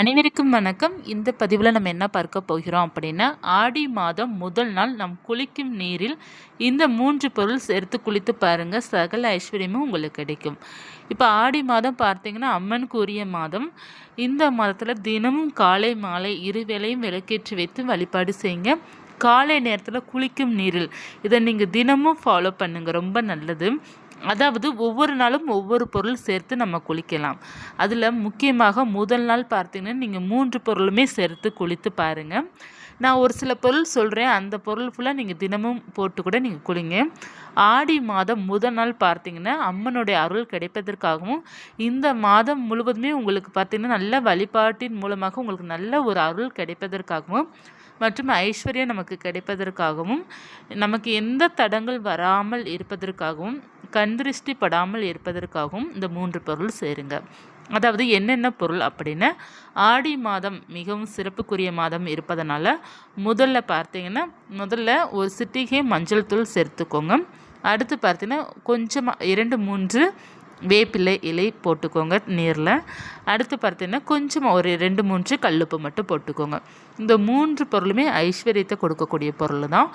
அனைவருக்கும் வணக்கம். இந்த பதிவில் நம்ம என்ன பார்க்க போகிறோம் அப்படின்னா ஆடி மாதம் முதல் நாள் நம் குளிக்கும் நீரில் இந்த மூன்று பொருள் சேர்த்து குளித்து பாருங்கள் சகல ஐஸ்வர்யமும் உங்களுக்கு கிடைக்கும். இப்போ ஆடி மாதம் பார்த்தீங்கன்னா அம்மனுக்கு உரிய மாதம். இந்த மாதத்தில் தினமும் காலை மாலை இரு வேளையும் விளக்கேற்றி வைத்து வழிபாடு செய்யுங்க. காலை நேரத்தில் குளிக்கும் நீரில் இதை நீங்கள் தினமும் ஃபாலோ பண்ணுங்கள் ரொம்ப நல்லது. அதாவது ஒவ்வொரு நாளும் ஒவ்வொரு பொருள் சேர்த்து நம்ம குளிக்கலாம். அதில் முக்கியமாக முதல் நாள் பார்த்தீங்கன்னா நீங்கள் மூன்று பொருளுமே சேர்த்து குளித்து பாருங்கள் நான் ஒரு சில பொருள் சொல்கிறேன் அந்த பொருள் ஃபுல்லாக நீங்கள் தினமும் போட்டு கூட நீங்கள் குளிங்க. ஆடி மாதம் முதல் நாள் பார்த்தீங்கன்னா அம்மனுடைய அருள் கிடைப்பதற்காகவும் இந்த மாதம் முழுவதுமே உங்களுக்கு பார்த்தீங்கன்னா நல்ல வழிபாட்டின் மூலமாக உங்களுக்கு நல்ல ஒரு அருள் கிடைப்பதற்காகவும் மற்றும் ஐஸ்வர்யம் நமக்கு கிடைப்பதற்காகவும் நமக்கு எந்த தடங்கள் வராமல் இருப்பதற்காகவும் கண்திருஷ்டி படாமல் இருப்பதற்காகவும் இந்த மூன்று பொருள் சேருங்க. அதாவது என்னென்ன பொருள் அப்படின்னா ஆடி மாதம் மிகவும் சிறப்புக்குரிய மாதம் இருப்பதனால முதல்ல பார்த்தீங்கன்னா முதல்ல ஒரு சிட்டிகை மஞ்சள் தூள் சேர்த்துக்கோங்க. அடுத்து பார்த்தீங்கன்னா கொஞ்சமாக இரண்டு மூன்று வேப்பிலை இலை போட்டுக்கோங்க நீரில். அடுத்து பார்த்தீங்கன்னா கொஞ்சமாக ஒரு ரெண்டு மூன்று கல்லுப்பு மட்டும் போட்டுக்கோங்க. இந்த மூன்று பொருளுமே ஐஸ்வர்யத்தை கொடுக்கக்கூடிய பொருள் தான்.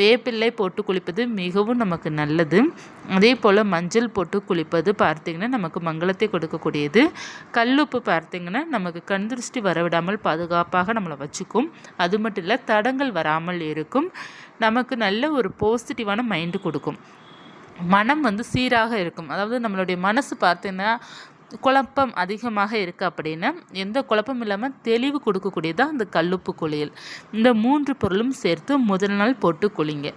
வேப்பிலை போட்டு குளிப்பது மிகவும் நமக்கு நல்லது. அதே போல் மஞ்சள் போட்டு குளிப்பது பார்த்திங்கன்னா நமக்கு மங்களத்தை கொடுக்கக்கூடியது. கல்லுப்பு பார்த்திங்கன்னா நமக்கு கண் திருஷ்டி வரவிடாமல் பாதுகாப்பாக நம்மளை வச்சுக்கும். அது மட்டும் இல்லை தடங்கள் வராமல் இருக்கும். நமக்கு நல்ல ஒரு பாசிட்டிவான மைண்டு கொடுக்கும். மனம் வந்து சீராக இருக்கும். அதாவது நம்மளுடைய மனசு பார்த்தீங்கன்னா குழப்பம் அதிகமாக இருக்குது அப்படின்னா எந்த குழப்பம் இல்லாமல் தெளிவு கொடுக்கக்கூடியதான் அந்த கல்லுப்பு குளியல். இந்த மூன்று பொருளும் சேர்த்து முதல் நாள் போட்டு குளிங்க.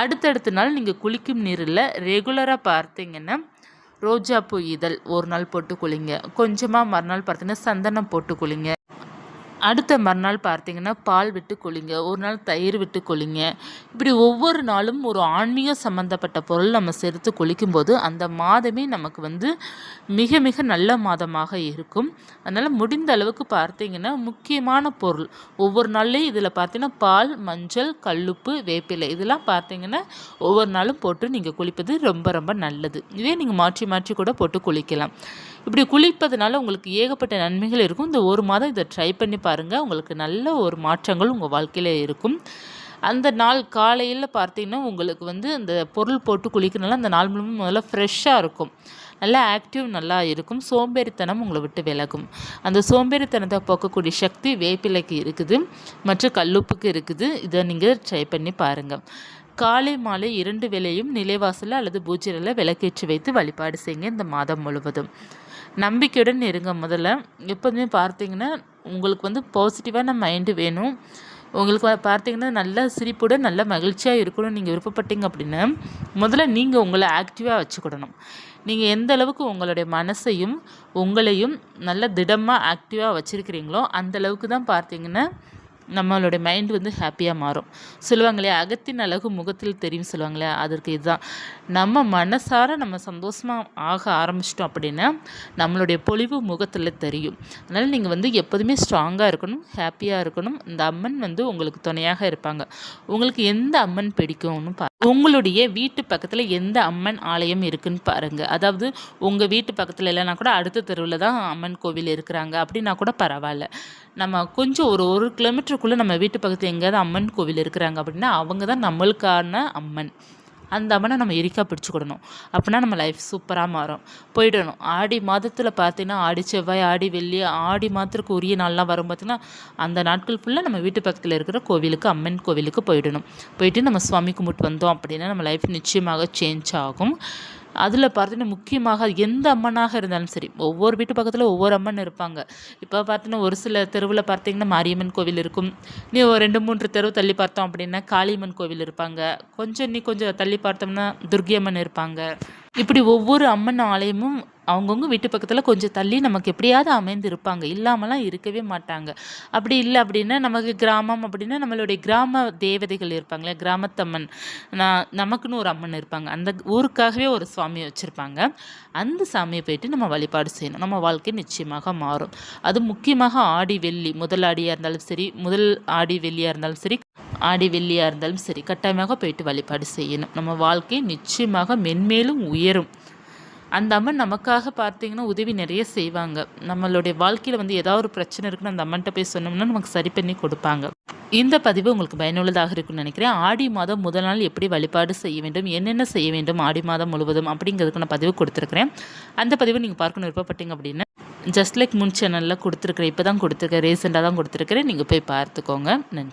அடுத்தடுத்த நாள் நீங்கள் குளிக்கும் நீரில் ரெகுலராக பார்த்தீங்கன்னா ரோஜாப்பூ இதழ் ஒரு நாள் போட்டு குளிங்க. கொஞ்சமாக மறுநாள் பார்த்தீங்கன்னா சந்தனம் போட்டு குளிங்க. அடுத்த மறுநாள் பார்த்தீங்கன்னா பால் விட்டு கொளிங்க ஒரு நாள் தயிர் விட்டு கொளிங்க. இப்படி ஒவ்வொரு நாளும் ஒரு ஆன்மீக சம்மந்தப்பட்ட பொருள் நம்ம சேர்த்து கொளிக்கும்போது அந்த மாதமே நமக்கு வந்து மிக மிக நல்ல மாதமாக இருக்கும். அதனால் முடிந்த அளவுக்கு பார்த்தீங்கன்னா முக்கியமான பொருள். ஒவ்வொரு நாள்லேயும் இதில் பார்த்தீங்கன்னா பால் மஞ்சள் கல்லுப்பு வேப்பிலை இதெல்லாம் பார்த்தீங்கன்னா ஒவ்வொரு நாளும் போட்டு நீங்கள் குளிப்பது ரொம்ப ரொம்ப நல்லது. இதே நீங்கள் மாற்றி மாற்றி கூட போட்டு குளிக்கலாம். இப்படி குளிப்பதனால உங்களுக்கு ஏகப்பட்ட நன்மைகள் இருக்கும். இந்த ஒரு மாதம் இதை ட்ரை பண்ணி பாருங்கள் உங்களுக்கு நல்ல ஒரு மாற்றங்கள் உங்கள் வாழ்க்கையில் இருக்கும். அந்த நாள் காலையில் பார்த்தீங்கன்னா உங்களுக்கு வந்து அந்த பொருள் போட்டு குளிக்கிறனால அந்த நாள் முழுவதும் முதல்ல ஃப்ரெஷ்ஷாக இருக்கும். நல்லா ஆக்டிவ் நல்லா இருக்கும். சோம்பேறித்தனம் உங்களை விட்டு விலகும். அந்த சோம்பேறித்தனத்தை போக்கக்கூடிய சக்தி வேப்பிலைக்கு இருக்குது. மற்ற கல்லுப்புக்கு இருக்குது. இதை நீங்கள் ட்ரை பண்ணி பாருங்கள் காலை மாலை இரண்டு விலையும் நிலைவாசலில் அல்லது பூஜையில் விளக்கேற்றி வைத்து வழிபாடு செய்யுங்க இந்த மாதம் முழுவதும். நம்பிக்கையுடன் இருங்க முதல்ல. எப்போதுமே பார்த்தீங்கன்னா உங்களுக்கு வந்து பாசிட்டிவான மைண்டு வேணும். உங்களுக்கு பார்த்தீங்கன்னா நல்ல சிரிப்புடன் நல்ல மகிழ்ச்சியாக இருக்கணும் நீங்கள் விருப்பப்பட்டீங்க அப்படின்னா முதல்ல நீங்கள் உங்களை ஆக்டிவாக வச்சுக்கிடணும். நீங்கள் எந்த அளவுக்கு உங்களுடைய மனசையும் உங்களையும் நல்ல திடமாக ஆக்டிவாக வச்சுருக்கிறீங்களோ அந்த அளவுக்கு தான் பார்த்தீங்கன்னா நம்மளுடைய மைண்ட் வந்து ஹாப்பியாக மாறும். சொல்லுவாங்களே அகத்தின் அழகு முகத்தில் தெரியும் சொல்லுவாங்களே அதற்கு இதுதான். நம்ம மனசார நம்ம சந்தோஷமாக ஆக ஆரம்பிச்சிட்டோம் அப்படின்னா நம்மளுடைய பொலிவு முகத்தில் தெரியும். அதனால் நீங்கள் வந்து எப்போதுமே ஸ்ட்ராங்காக இருக்கணும் ஹாப்பியாக இருக்கணும். இந்த அம்மன் வந்து உங்களுக்கு துணையாக இருப்பாங்க. உங்களுக்கு எந்த அம்மன் பிடிக்கும்னு பா உங்களுடைய வீட்டு பக்கத்தில் எந்த அம்மன் ஆலயம் இருக்குன்னு பாருங்கள் அதாவது உங்கள் வீட்டு பக்கத்தில் இல்லைனா கூட அடுத்த தெருவில் தான் அம்மன் கோவில் இருக்கிறாங்க. அப்படின்னா கூட பரவாயில்ல. நம்ம கொஞ்சம் ஒரு ஒரு கிலோமீட்டருக்குள்ளே நம்ம வீட்டு பக்கத்தில் எங்கேயாவது அம்மன் கோவில் இருக்கிறாங்க அப்படின்னா அவங்க தான் நம்மளுக்கான அம்மன். அந்த அம்மனை நம்ம எரிக்கா பிடிச்சிக்கிடணும். அப்படின்னா நம்ம லைஃப் சூப்பராக மாறும். போயிடணும். ஆடி மாதத்தில் பார்த்தீங்கன்னா ஆடி செவ்வாய் ஆடி வெள்ளி ஆடி மாதத்துக்கு உரிய நாள்லாம் வரும் பார்த்திங்கன்னா அந்த நாட்கள் ஃபுல்லாக நம்ம வீட்டு பக்கத்தில் இருக்கிற கோவிலுக்கு அம்மன் கோவிலுக்கு போயிடணும். போயிட்டு நம்ம சுவாமி கும்பிட்டு வந்தோம் அப்படின்னா நம்ம லைஃப் நிச்சயமாக சேஞ்ச் ஆகும். அதில் பார்த்தீங்கன்னா முக்கியமாக எந்த அம்மனாக இருந்தாலும் சரி ஒவ்வொரு வீட்டு பக்கத்தில் ஒவ்வொரு அம்மன் இருப்பாங்க. இப்போ பார்த்தீங்கன்னா ஒரு சில தெருவில் பார்த்தீங்கன்னா மாரியம்மன் கோவில் இருக்கும். நீ ஒரு ரெண்டு மூன்று தெருவு தள்ளி பார்த்தோம் அப்படின்னா காளியம்மன் கோவில் இருப்பாங்க. கொஞ்சம் நீ கொஞ்சம் தள்ளி பார்த்தோம்னா துர்கியம்மன் இருப்பாங்க. இப்படி ஒவ்வொரு அம்மன் ஆலயமும் அவங்கவுங்க வீட்டு பக்கத்தில் கொஞ்சம் தள்ளி நமக்கு எப்படியாவது அமைந்து இருப்பாங்க இல்லாமலாம் இருக்கவே மாட்டாங்க. அப்படி இல்லை அப்படின்னா நமக்கு கிராமம் அப்படின்னா நம்மளுடைய கிராம தேவதைகள் இருப்பாங்களே கிராமத்தம்மன். நான் நமக்குன்னு ஒரு அம்மன் இருப்பாங்க. அந்த ஊருக்காகவே ஒரு சுவாமி வச்சுருப்பாங்க. அந்த சாமியை போயிட்டு நம்ம வழிபாடு செய்யணும். நம்ம வாழ்க்கை நிச்சயமாக மாறும். அது முக்கியமாக ஆடி வெள்ளி முதல் ஆடியாக இருந்தாலும் சரி முதல் ஆடி வெள்ளியாக இருந்தாலும் சரி ஆடி வெள்ளியாக இருந்தாலும் சரி கட்டாயமாக போயிட்டு வழிபாடு செய்யணும். நம்ம வாழ்க்கை நிச்சயமாக மென்மேலும் உயரும். அந்த அம்மன் நமக்காக பார்த்தீங்கன்னா உதவி நிறைய செய்வாங்க. நம்மளுடைய வாழ்க்கையில் வந்து ஏதாவது ஒரு பிரச்சனை இருக்குன்னு அந்த அம்மன்ட்ட போய் சொன்னோம்னா நமக்கு சரி பண்ணி கொடுப்பாங்க. இந்த பதிவு உங்களுக்கு பயனுள்ளதாக இருக்கும்னு நினைக்கிறேன். ஆடி மாதம் முதல் நாள் எப்படி வழிபாடு செய்ய வேண்டும் என்னென்ன செய்ய வேண்டும் ஆடி மாதம் முழுவதும் அப்படிங்கிறதுக்கு நான் பதிவு கொடுத்துருக்குறேன். அந்த பதிவு நீங்கள் பார்க்கணும் விருப்பப்பட்டீங்க அப்படின்னா ஜஸ்ட் லைக் முன் சேனலில் கொடுத்துருக்குறேன் இப்போ தான் கொடுத்துருக்கேன் ரீசெண்டாக தான் கொடுத்துருக்குறேன். நீங்கள் போய் பார்த்துக்கோங்க. நன்றி.